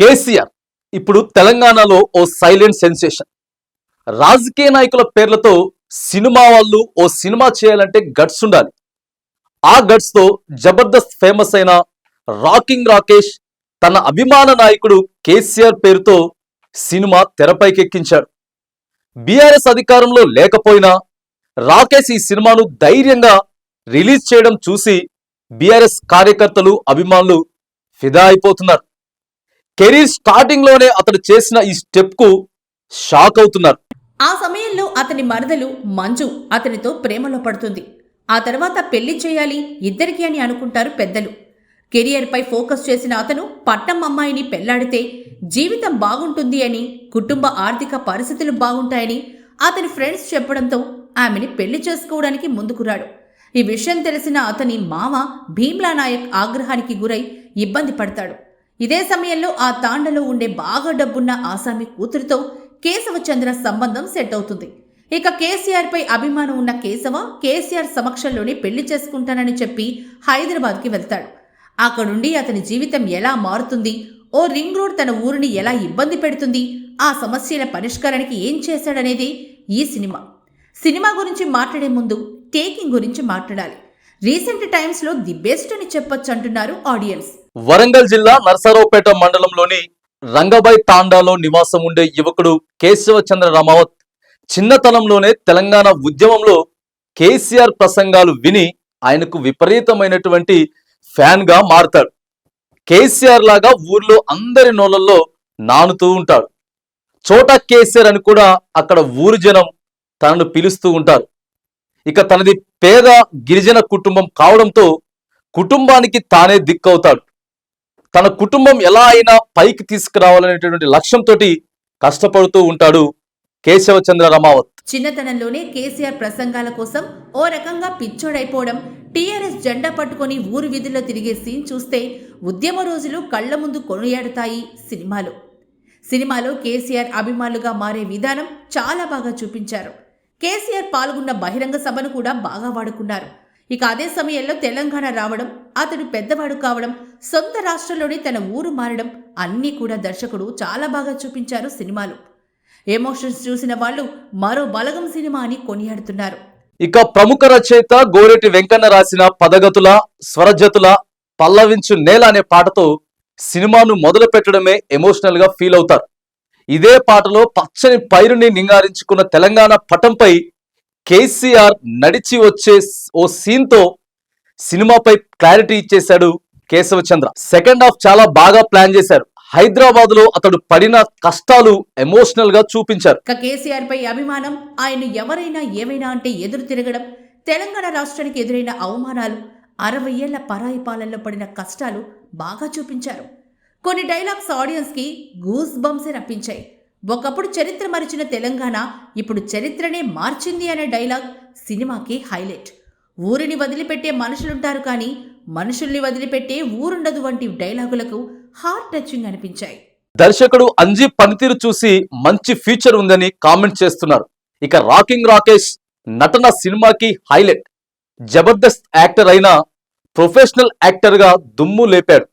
కేసీఆర్ ఇప్పుడు తెలంగాణలో ఓ silent sensation. రాజకీయ నాయకుల పేర్లతో సినిమా వాళ్ళు ఓ సినిమా చేయాలంటే గట్స్ ఉండాలి. ఆ గట్స్తో జబర్దస్త్ ఫేమస్ అయిన రాకింగ్ రాకేష్ తన అభిమాన నాయకుడు కేసీఆర్ పేరుతో సినిమా తెరపైకెక్కించాడు. బీఆర్ఎస్ అధికారంలో లేకపోయినా రాకేష్ ఈ సినిమాను ధైర్యంగా రిలీజ్ చేయడం చూసి బీఆర్ఎస్ కార్యకర్తలు అభిమానులు ఫిదా అయిపోతున్నారు. కెరీర్ స్టార్టింగ్లోనే అతడు చేసిన ఈ స్టెప్కు షాక్ అవుతున్నారు. ఆ సమయంలో అతని మరదలు మంజు అతనితో ప్రేమలో పడుతుంది. ఆ తర్వాత పెళ్ళి చేయాలి ఇద్దరికి అని అనుకుంటారు పెద్దలు. కెరియర్పై ఫోకస్ చేసిన అతను పట్నం అమ్మాయిని పెళ్ళాడితే జీవితం బాగుంటుంది అని కుటుంబ ఆర్థిక పరిస్థితులు బాగుంటాయని అతని ఫ్రెండ్స్ చెప్పడంతో ఆమెని పెళ్ళి చేసుకోవడానికి ముందుకురాడు ఈ విషయం తెలిసిన అతని మామ భీమ్లా నాయక్ ఆగ్రహానికి గురై ఇబ్బంది పడతాడు. ఇదే సమయంలో ఆ తాండలో ఉండే బాగా డబ్బున్న ఆసామి కూతురితో కేశవచంద్ర సంబంధం సెట్ అవుతుంది. ఇక కేసీఆర్ పై అభిమానం ఉన్న కేశవ కేసీఆర్ సమక్షంలోనే పెళ్ళి చేసుకుంటానని చెప్పి హైదరాబాద్కి వెళ్తాడు. అక్కడుండి అతని జీవితం ఎలా మారుతుంది? ఓ రింగ్ రోడ్ తన ఊరిని ఎలా ఇబ్బంది పెడుతుంది? ఆ సమస్యల పరిష్కారానికి ఏం చేశాడనేది ఈ సినిమా. సినిమా గురించి మాట్లాడే ముందు టేకింగ్ గురించి మాట్లాడాలి. రీసెంట్ టైమ్స్లో ది బెస్ట్ అని చెప్పొచ్చు అంటున్నారు ఆడియన్స్. వరంగల్ జిల్లా నర్సరావుపేట మండలంలోని రంగబాయ్ తాండాలో నివాసం ఉండే యువకుడు కేశవచంద్ర రామావత్ చిన్నతనంలోనే తెలంగాణ ఉద్యమంలో కేసీఆర్ ప్రసంగాలు విని ఆయనకు విపరీతమైనటువంటి ఫ్యాన్గా మారుతాడు. కేసీఆర్ లాగా ఊర్లో అందరి నోళ్ళల్లో నానుతూ ఉంటాడు. చోటా కేసీఆర్ అని కూడా అక్కడ ఊరు జనం తనను పిలుస్తూ ఉంటారు. ఇక తనది పేద గిరిజన కుటుంబం కావడంతో కుటుంబానికి తానే దిక్కవుతాడు. తన కుటుంబం ఎలా అయినా పైకి తీసుకురావాలనేటువంటి లక్ష్యంతో కష్టపడుతూ ఉంటాడు కేశవచంద్ర రమావత్. చిన్నతనంలోనే కేసీఆర్ ప్రసంగాల కోసం ఓ రకంగా పిచ్చోడైపోవడం టీఆర్ఎస్ జెండా పట్టుకొని ఊరు వీధుల్లో తిరిగే సీన్ చూస్తే ఉద్యమ రోజులు కళ్ళ ముందు కొనియాడుతాయి సినిమాలు. సినిమాలో కేసీఆర్ అభిమానులుగా మారే విధానం చాలా బాగా చూపించారు. కేసీఆర్ పాల్గొన్న బహిరంగ సభను కూడా బాగా వాడుకున్నారు. ఇక అదే సమయంలో తెలంగాణ రావడం అతడు పెద్దవాడు కావడం సొంత రాష్ట్రంలోనే తన ఊరు మారడం అన్నీ కూడా దర్శకుడు చాలా బాగా చూపించారు సినిమాలు. ఎమోషన్స్ చూసిన వాళ్ళు మరో బలగం సినిమా అని కొనియాడుతున్నారు. ఇక ప్రముఖ రచయిత గోరెటి వెంకన్న రాసిన పదగతుల స్వరజతుల పల్లవించు నేల అనే పాటతో సినిమాను మొదలు పెట్టడమే ఎమోషనల్గా ఫీల్ అవుతారు. ఇదే పాటలో పచ్చని పైరుని నింగారించుకున్న తెలంగాణ పటంపై కేసీఆర్ నడిచి వచ్చే ఓ సీన్తో సినిమాపై క్లారిటీ ఇచ్చేశాడు కేశవచంద్ర సెకండ్ హాఫ్ చాలా బాగా ప్లాన్ చేశారు. హైదరాబాద్లో అతడు పడిన కష్టాలు ఎమోషనల్గా చూపించారు. కేసీఆర్ పై అభిమానం ఆయన ఎవరైనా ఏమైనా అంటే ఎదురు తిరగడం తెలంగాణ రాష్ట్రానికి ఎదురైన అవమానాలు అరవై ఏళ్ళ పరాయి పాలనలో పడిన కష్టాలు బాగా చూపించారు. కొన్ని డైలాగ్స్ ఆడియన్స్కి గూస్ బంప్సే రప్పించాయి ఒకప్పుడు చరిత్ర మరిచిన తెలంగాణ ఇప్పుడు చరిత్రనే మార్చింది అనే డైలాగ్ సినిమాకి హైలైట్ ఊరిని వదిలిపెట్టే మనుషులుంటారు కానీ మనుషుల్ని వదిలిపెట్టే ఊరుండదు వంటి డైలాగులకు హార్ట్ టచింగ్ అనిపించాయి. దర్శకుడు అంజీ పనితీరు చూసి మంచి ఫ్యూచర్ ఉందని కామెంట్ చేస్తున్నారు. ఇక రాకింగ్ రాకేష్ నటన సినిమాకి హైలైట్. జబర్దస్త్ యాక్టర్ అయినా ప్రొఫెషనల్ యాక్టర్గా దుమ్ము లేపాడు.